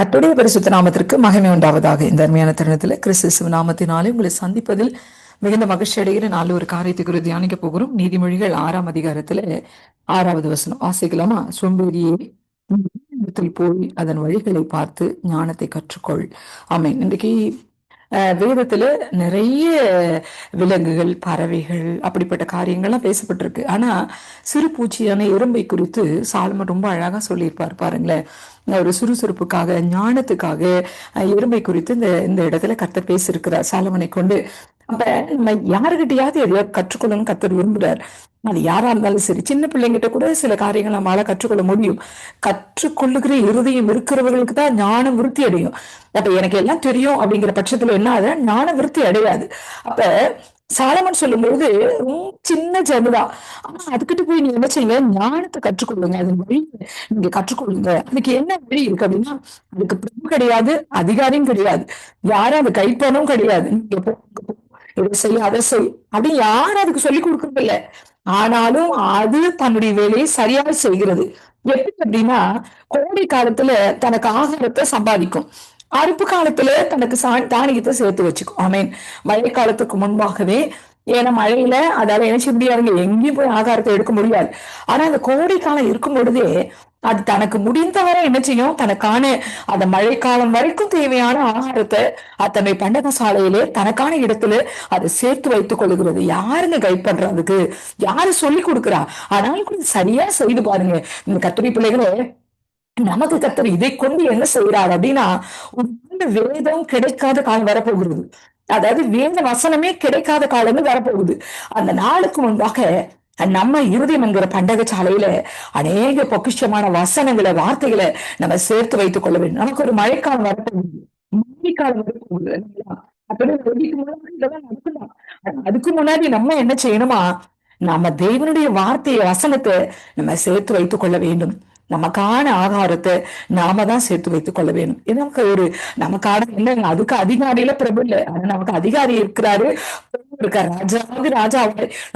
கத்துடைய பரிசுத்த நாமத்திற்கு மகிமை உண்டாவதாக. இந்த அருமையான தருணத்தில் கிறிஸ்து நாமத்தினாலே உங்களை சந்திப்பதில் மிகுந்த மகிழ்ச்சி அடைகிற நாலு ஒரு காரியத்தை குறித்து தியானிக்க போகிறோம். நீதிமொழிகள் ஆறாம் அதிகாரத்துல ஆறாவது வசனம். வாசிக்கலாமா? சோம்பேறியே போய் அதன் வழிகளை பார்த்து ஞானத்தை கற்றுக்கொள். ஆமை இன்றைக்கு வேதத்துல நிறைய விலங்குகள் பறவைகள் அப்படிப்பட்ட காரியங்கள்லாம் பேசப்பட்டிருக்கு. ஆனா சிறு பூச்சியான எறும்பை குறித்து சாலமன் ரொம்ப அழகா சொல்லியிருப்பார் பாருங்களேன். ஒரு சுறுசுறுப்புக்காக ஞானத்துக்காக எறும்பை குறித்து இந்த இந்த இடத்துல கர்த்தர் பேசியிருக்கிறார் சாலமனை கொண்டு. அப்ப நம்ம யாருகிட்டயாவது எதையோ கற்றுக்கணும்னு கத்தர் விரும்புறாரு. அது யாரா இருந்தாலும் சரி சின்ன பிள்ளைங்கிட்ட கூட சில காரியங்கள் நம்மளால கற்றுக்கொள்ள முடியும். கற்றுக்கொள்ளுகிற இருதயம் இருக்கிறவர்களுக்கு தான் ஞானம் விருத்தி அடையும். அப்ப எனக்கு எல்லாம் தெரியும் அப்படிங்கிற பட்சத்துல என்ன ஆகுது ஞான விருத்தி அடையாது. அப்ப சாலமன் சொல்லும்போது சின்ன ஜெபதான் ஆனா அதுக்கிட்ட போய் நீங்க என்ன செய்யுங்க ஞானத்தை கற்றுக்கொள்ளுங்க. அது வழி நீங்க கற்றுக்கொள்ளுங்க. அதுக்கு என்ன வழி இருக்கு அப்படின்னா அதுக்கு பிரபு கிடையாது அதிகாரியும் கிடையாது. யாரும் அது கைப்பணும் கிடையாது. நீங்க இதை செய் அதை செய் அப்படின்னு யாரும் அதுக்கு சொல்லி கொடுக்கறது இல்லை. ஆனாலும் அது தன்னுடைய வேலையை சரியாக செய்கிறது. எப்படி அப்படின்னா கோடை காலத்துல தனக்கு ஆகாரத்தை சம்பாதிக்கும். அறுப்பு காலத்துல தனக்கு சா தானியத்தை சேர்த்து வச்சுக்கும். ஆமீன் மழை காலத்துக்கு முன்பாகவே ஏன்னா மழையில அதால என்ன செய்ய முடியாதுங்க எங்கேயும் போய் ஆகாரத்தை எடுக்க முடியாது. ஆனா அந்த கோடை காலம் இருக்கும் பொழுதே அது தனக்கு முடிந்தவரை என்ன செய்யும்? தனக்கான அந்த மழைக்காலம் வரைக்கும் தேவையான ஆகாரத்தை அத்தனை பண்டகசாலையிலே தனக்கான இடத்துல அதை சேர்த்து வைத்துக் கொள்ளுகிறது யாருங்க கைட் பண்றதுக்கு யாரு சொல்லி கொடுக்குறா? ஆனாலும் கொஞ்சம் சரியா செய்து பாருங்க. இந்த கத்திரி பிள்ளைகளே நமக்கு கத்தர் இதை கொண்டு என்ன செய்யறாரு அப்படின்னா வேதம் கிடைக்காத காலம் வரப்போகிறது. அதாவது வேத வசனமே கிடைக்காத காலம்னு வரப்போகுது. அந்த நாளுக்கு முன்பாக நம்ம இருதயம் என்கிற பண்டக சாலையில அநேக பொக்கிஷமான வசனங்களை வார்த்தைகளை நம்ம சேர்த்து வைத்துக் கொள்ள வேண்டும். நமக்கு ஒரு மழைக்காலம் வரப்போகுது மழைக்காலம் வரப்போகுது அதுக்கு முன்னாடி நம்ம என்ன செய்யணுமா? நம்ம தேவனுடைய வார்த்தையை வசனத்தை நம்ம சேர்த்து வைத்துக் கொள்ள வேண்டும். நமக்கான ஆகாரத்தை நாம தான் சேர்த்து வைத்துக் கொள்ள வேணும் இது நமக்கு ஒரு நமக்கான என்ன அதுக்கு அதிகாரியில பிரபு இல்லை. ஆனா நமக்கு அதிகாரி இருக்கிறாரு. இருக்கார் ராஜாவது ராஜா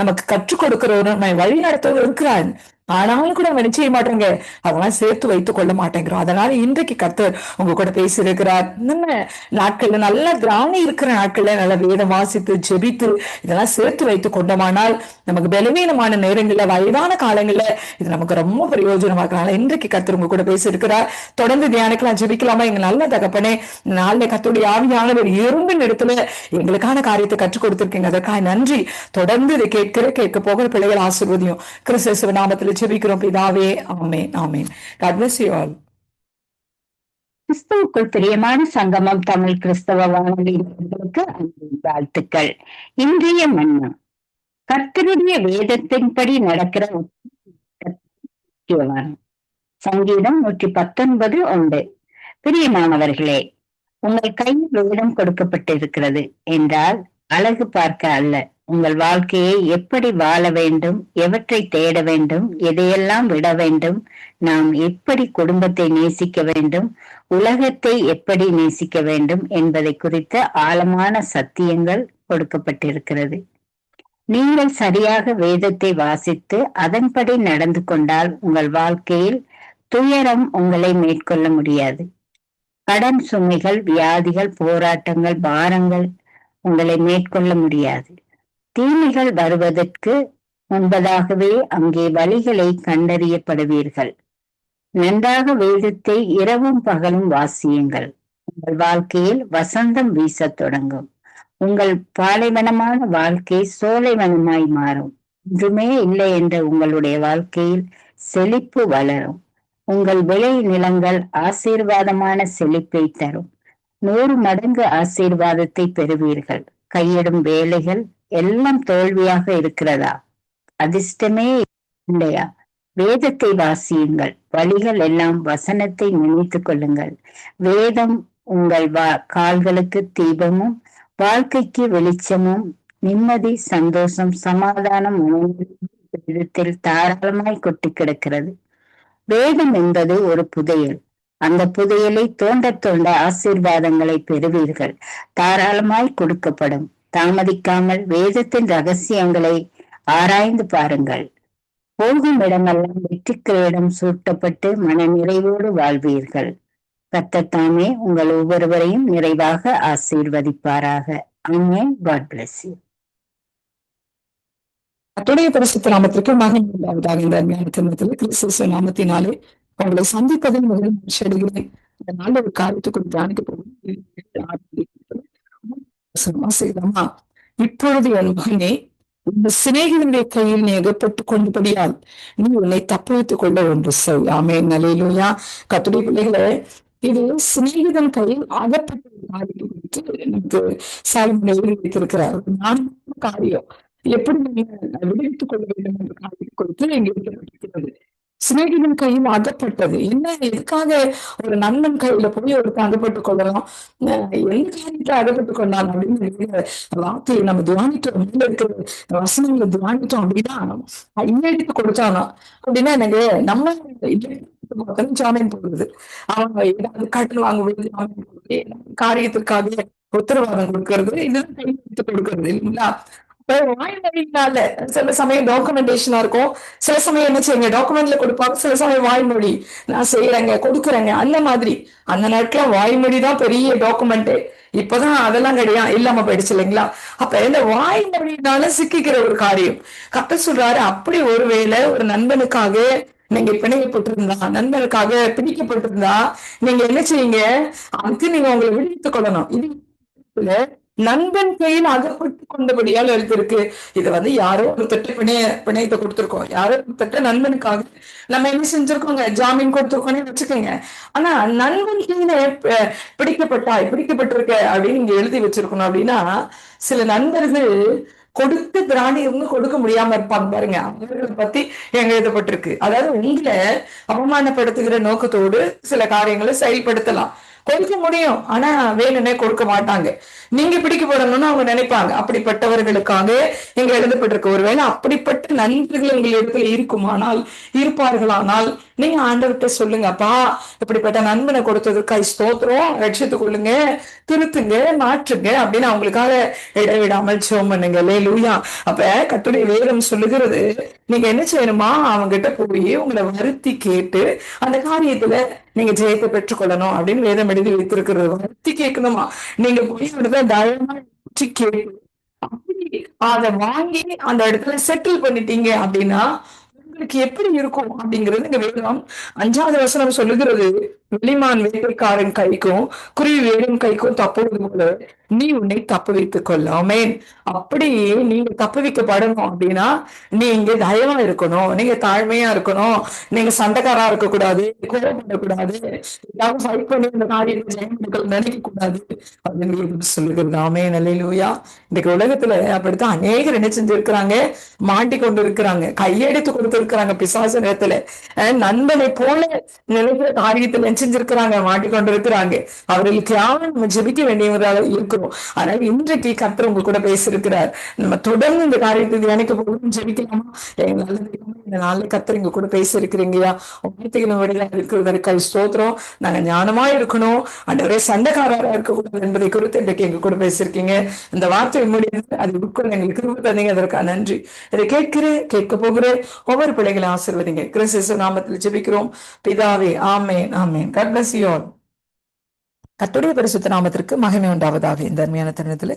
நமக்கு கற்றுக் கொடுக்கிறவரும் நம்ம வழி நடத்துவது இருக்கிறாரு. ஆனாலும் கூட நம்ம நிச்சய மாட்டேங்க. அதெல்லாம் சேர்த்து வைத்துக் கொள்ள மாட்டேங்கிறோம். அதனால இன்றைக்கு கர்த்தர் உங்க கூட பேசியிருக்கிறார். நம்ம நாட்கள்ல நல்ல கிராமி இருக்கிற நாட்கள்ல நல்ல வேதம் வாசித்து ஜெபித்து இதெல்லாம் சேர்த்து வைத்துக் கொண்டோமானால் நமக்கு பலவீனமான நேரங்கள்ல வயதான காலங்கள்ல இது நமக்கு ரொம்ப பிரயோஜனமா இருக்கனால இன்றைக்கு கர்த்தர் உங்க கூட பேசியிருக்கிறார். தொடர்ந்து தியானிக்கலாம் ஜெபிக்கலாமா? எங்க நல்ல தகப்பனே நாளில கத்துடைய ஆவியானவர் எறும்பின் இடத்துல எங்களுக்கான காரியத்தை கற்றுக் கொடுத்திருக்கீங்க. அதற்காக நன்றி. தொடர்ந்து இதை கேட்கிற கேட்க போகிற பிள்ளைகள் ஆசிர்வதியும். கிறிஸ்தவ நாமத்தில் ஜெபிக்கிறோம் பிதாவே ஆமேன் ஆமேன். காட் பிளஸ் யூ ஆல் கிறிஸ்தவுக்குள் பிரியமான சங்கமம் தமிழ் கிறிஸ்தவ வானொலிகளுக்கு வாழ்த்துக்கள். இன்றைய மன்னம். கர்த்தருடைய வேதத்தின்படி நடக்கிற சங்கீதம் நூற்றி பத்தொன்பது உண்டு பிரியமானவர்களே உங்கள் கையில் வேதம் கொடுக்கப்பட்டிருக்கிறது. என்றால் அழகு பார்க்க அல்ல. உங்கள் வாழ்க்கையை எப்படி வாழ வேண்டும் எவற்றை தேட வேண்டும் எதையெல்லாம் விட வேண்டும் நாம் எப்படி குடும்பத்தை நேசிக்க வேண்டும் உலகத்தை எப்படி நேசிக்க வேண்டும் என்பதை குறித்த ஆழமான சத்தியங்கள் கொடுக்கப்பட்டிருக்கிறது. நீங்கள் சரியாக வேதத்தை வாசித்து அதன்படி நடந்து கொண்டால் உங்கள் வாழ்க்கையில் துயரம் உங்களை மேற்கொள்ள முடியாது. கடன் சுமைகள் வியாதிகள் போராட்டங்கள் பாரங்கள் உங்களை மேற்கொள்ள முடியாது. தீமைகள் வருவதற்கு முன்பதாகவே அங்கே வழிகளை கண்டறியப்படுவீர்கள். நன்றாக வேதத்தை இரவும் பகலும் வாசியுங்கள். உங்கள் வாழ்க்கையில் வசந்தம் வீசத் தொடங்கும். உங்கள் பாலைவனமான வாழ்க்கை சோலைவனமாய் மாறும். ஒன்றுமே இல்லை என்ற உங்களுடைய வாழ்க்கையில் செழிப்பு வளரும். உங்கள் விளை நிலங்கள் ஆசீர்வாதமான செழிப்பை தரும். நூறு மடங்கு ஆசீர்வாதத்தை பெறுவீர்கள். கையிடும் வேலைகள் எல்லாம் தோல்வியாக இருக்கிறதா? அதிர்ஷ்டமே இல்லையா? வேதத்தை வாசியுங்கள். வழிகள் எல்லாம் வசனத்தை நினைத்துக் கொள்ளுங்கள். வேதம் உங்கள் வா கால்களுக்கு தீபமும் வாழ்க்கைக்கு வெளிச்சமும் நிம்மதி சந்தோஷம் சமாதானம் விதத்தில் தாராளமாய் கொட்டி கிடக்கிறது. வேதம் என்பது ஒரு புதையல். அந்த புதையலை தோண்ட தோண்ட ஆசீர்வாதங்களை பெறுவீர்கள். தாராளமாய் கொடுக்கப்படும். தாமதிக்காமல் வேதத்தின் ரகசியங்களை ஆராய்ந்து பாருங்கள். போகும் இடமெல்லாம் வெற்றிக்கிரீடம் சூட்டப்பட்டு மன நிறைவோடு வாழ்வீர்கள் கத்தத்தாமே உங்கள் ஒவ்வொருவரையும் நிறைவாக ஆசீர்வதிப்பாராக. ஆமென். காட் பிளஸ் யூ கர்த்தருடைய பரிசுத்த நாமத்திற்கு மகன் உண்டாவதாக இந்த அருமையான திருமணத்தில் கிறிஸ்துவ நாமத்தினாலே உங்களை சந்திப்பதில் முதல் மகிழ்ச்சி அடைகிறேன் இந்த நாள் ஒரு காரியத்துக்கு தியானிக்க போகிறோம் செய்தமா இப்பொழுது என் மகனே இந்த சிநேகிதனுடைய கையில் நீ அகப்பட்டுக் கொண்டபடியால் நீ உன்னை தப்பு வைத்துக் கொள்ள ஒன்று செய். ஆமே நிலையிலுயா கத்துடைய பிள்ளைகளே இது சிநேகிதன் கையில் அகப்பட்டு காரியம் குறித்து நமக்கு சாலமன் எழுதி வைத்திருக்கிறார். ஒரு காரியம். எப்படி நீங்க விடுவித்துக் கொள்ள வேண்டும் என்ற காரியம் குறித்து இங்கே எழுதப்பட்டிருக்கிறது சிநேகிதன் கையில் அகப்பட்டது. என்ன? எதுக்காக ஒரு நண்பன் கையில போய் ஒருத்தன் அகப்பட்டுக் கொள்ளலாம்? எந்த காரியத்தை அகப்பட்டுக் கொண்டான் அப்படின்னு வார்த்தையை நம்ம துவானிட்டோம் மேல இருக்கிற வசனங்களை துவானிட்டோம் அப்படின்னா இன்னடித்து கொடுத்தானா? அப்படின்னா எனக்கு நம்ம ஜாமீன் போடுறது. அவங்க ஏதாவது கடன் வாங்குவது ஜாமீன் போடுறது காரியத்திற்காக உத்தரவாதம் கொடுக்கறது இதுதான் கையெழுத்து கொடுக்கறது இல்லைங்களா? வாய்மொழினால சில சமயம் டாக்குமெண்டேஷனா இருக்கும். சில சமயம் என்ன செய்யுங்க? டாக்குமெண்ட்ல கொடுப்பாங்க. சில சமயம் வாய்மொழி. நான் செய்யறேங்க கொடுக்குறேங்க. அந்த மாதிரி. அந்த நேரத்துல வாய்மொழி தான் பெரிய டாக்குமெண்ட் இப்பதான் அதெல்லாம் கிடையாது இல்லாம போயிடுச்சு இல்லைங்களா? அப்ப இந்த வாய்மொழினால சிக்கிக்கிற ஒரு காரியம். கத்த சொல்றாரு அப்படி ஒருவேளை ஒரு நண்பனுக்காக நீங்க பிணையப்பட்டிருந்தா நண்பனுக்காக பிடிக்கப்பட்டிருந்தா நீங்க என்ன செய்யுங்க? அதுக்கு நீங்க உங்களை விடுவித்துக் கொள்ளணும். இது நண்பன் கையில் அகப்பட்டு கொண்டபடியால் எழுதிருக்கு இது வந்து யாரோ ஒரு திட்ட பிணைய பிணையத்தை கொடுத்திருக்கோம். யாரோ ஒரு திட்ட நண்பனுக்காக நம்ம என்ன செஞ்சிருக்கோங்க? ஜாமீன் கொடுத்திருக்கோம்னு வச்சுக்கோங்க. ஆனா நண்பன் கையில பிடிக்கப்பட்டா பிடிக்கப்பட்டிருக்க அப்படின்னு நீங்க எழுதி வச்சிருக்கணும் அப்படின்னா சில நண்பர்கள் கொடுத்த பிராணி இருந்து கொடுக்க முடியாம இருப்பாங்க பாருங்க. அவர்களை பத்தி எங்க எழுதப்பட்டிருக்கு. அதாவது உங்களை அவமானப்படுத்துகிற நோக்கத்தோடு சில காரியங்களை செயல்படுத்தலாம். கொடுக்க முடியும். ஆனா வேணும்னே கொடுக்க மாட்டாங்க. நீங்க பிடிக்கப்படணும்னு அவங்க நினைப்பாங்க. அப்படிப்பட்டவர்களுக்காக எங்க எழுதப்பட்டிருக்க ஒருவேளை அப்படிப்பட்ட நண்பர்கள் உங்கள் இடத்துல இருக்குமானால் இருப்பார்களானால் நீங்க ஆண்டவர்கிட்ட சொல்லுங்கப்பா. இப்படிப்பட்ட நண்பனை கொடுத்ததுக்காய் ஸ்தோத்திரம். ரட்சித்துக் கொள்ளுங்க திருத்துங்க மாற்றுங்க அப்படின்னு அவங்களுக்காக இடைவிடாமல் சோம் பண்ணுங்க. லே லூயா அப்ப கத்துடைய வேதம் சொல்லுகிறது நீங்க என்ன செய்யணுமா? அவங்க கிட்ட போய் உங்களை வருத்தி கேட்டு அந்த காரியத்துல நீங்க ஜெயத்தை பெற்றுக்கொள்ளணும் அப்படின்னு வேதம் எழுதி வைத்திருக்கிறது. வருத்தி கேட்கணுமா? நீங்க போய் அப்படிதான் தயமா கேட்டு அப்படி அதை வாங்கி அந்த இடத்துல செட்டில் பண்ணிட்டீங்க அப்படின்னா உங்களுக்கு எப்படி இருக்கும் அப்படிங்கிறது இந்த வேதம் அஞ்சாவது வசனம் சொல்லுகிறது வெளிமான் வேலைக்காரன் கைக்கும் குருவி வேடும் கைக்கும் தப்புவது போல நீ உன்னை தப்பு வைத்துக் கொள்ளாமே அப்படி நீங்க தப்பு வைக்கப்படணும் அப்படின்னா நீங்க தயவா இருக்கணும். நீங்க தாழ்மையா இருக்கணும். நீங்க சண்டைக்காரா இருக்கக்கூடாது கோபப்படக்கூடாது ஏதாவது ஃபைட் பண்ணி இந்த காரியத்தை ஜெயம் நினைக்க கூடாது. அப்படின்னு சொல்லுகிறது. ஆமே நிலையிலூயா இன்றைக்கு உலகத்துல அப்படித்தான் அநேகர் என்ன செஞ்சிருக்கிறாங்க? மாட்டி கொண்டு இருக்கிறாங்க கையெடுத்து கொடுத்திருக்கிறாங்க பிசாசு நேரத்துல. நண்பனை போல நினைக்கிற காரியத்துல செஞ்சிருக்கிறாங்க மாட்டிக்கொண்டு இருக்கிறாங்க அவர்களுக்கு நம்ம ஜெபிக்க வேண்டியவர்களாக இருக்கிறோம். ஆனால் இன்றைக்கு கத்தர் உங்க கூட பேசியிருக்கிறார். நம்ம தொடர்ந்து இந்த காரியத்தை தியானிக்க போகணும் ஜெபிக்கலாமா? எங்க நல்ல இந்த நாள்ல கத்தர் இங்க கூட பேசியிருக்கிறீங்கயா வார்த்தைகளும் விடையா இருக்கிறதற்காக ஸ்தோத்திரம். நாங்க ஞானமா இருக்கணும். அண்டவரே சண்டைக்காரரா இருக்கக்கூடாது என்பதை குறித்து இன்றைக்கு எங்க கூட பேசியிருக்கீங்க. இந்த வார்த்தை முடியாது அது உட்கொள்ள எங்களுக்கு கிருப தந்தீங்க. அதற்காக நன்றி. இதை கேட்கிறேன் கேட்க போகிறேன். ஒவ்வொரு பிள்ளைகளை ஆசிர்வதிங்க. கிறிஸ்து நாமத்தில் ஜெபிக்கிறோம். பிதாவே ஆமேன் ஆமேன். ஆமேன். காட் பிளஸ் யூ ஆல் கத்துடைய பரிசுத்த நாமத்திற்கு மகிமை உண்டாவதாக இந்த அருமையான தருணத்துல.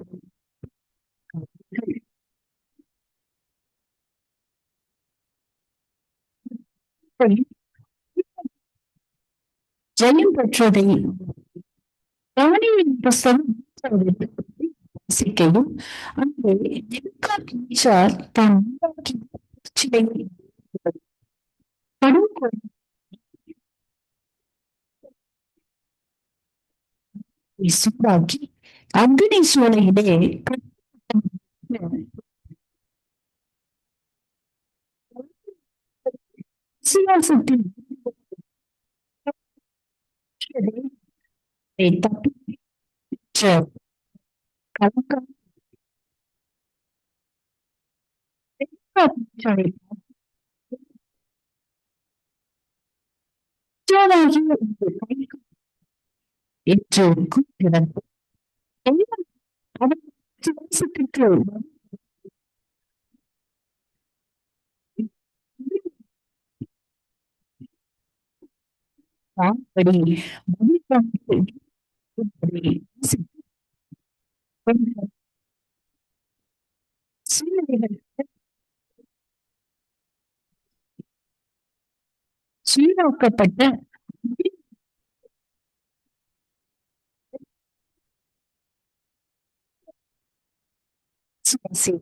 జయం పెట్రోది ಪ್ರಾಣಿ ಸಿಕ್ಕೆವು ಅಂದ್ರೆ ದುಃಖ ಬೀಜ ತನ್ನ ಸುಡಾಗಿ ಅಗ್ನಿ ಸೂಳೆಗೆ 쓰였을 때 데이터 즉 가격과 데이터 처리 시원하게 이쪽 그냥 데이터 가격 스펙트 கைக்கு என்று கூறுகிறது எல்லாம் அவர் விசுவாசத்திற்கு தான்படி மதிப்பாக என்பதை சூழ்நிலைகள் சீராக்கப்பட்ட சுவாசி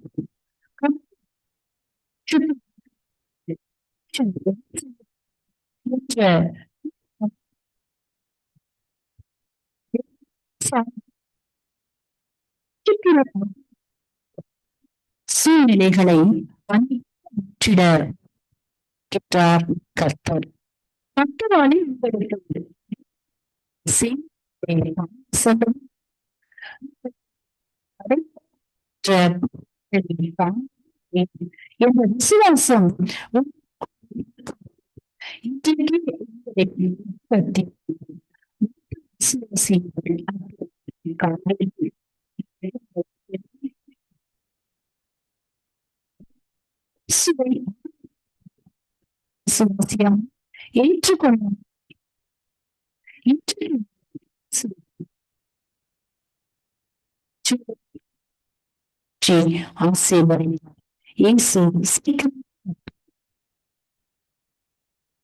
சூழ்நிலைகளை மாற்றிட கர்த்தர். கர்த்தராலே உங்களுக்கு செல்லும் என்ற விசுவாசம் இன்றைக்கு Sim, sim. Sim. Sim, sim. E te comando. E te comando. Sim. Sim. Sim. Sim. Sim. Sim. Sim.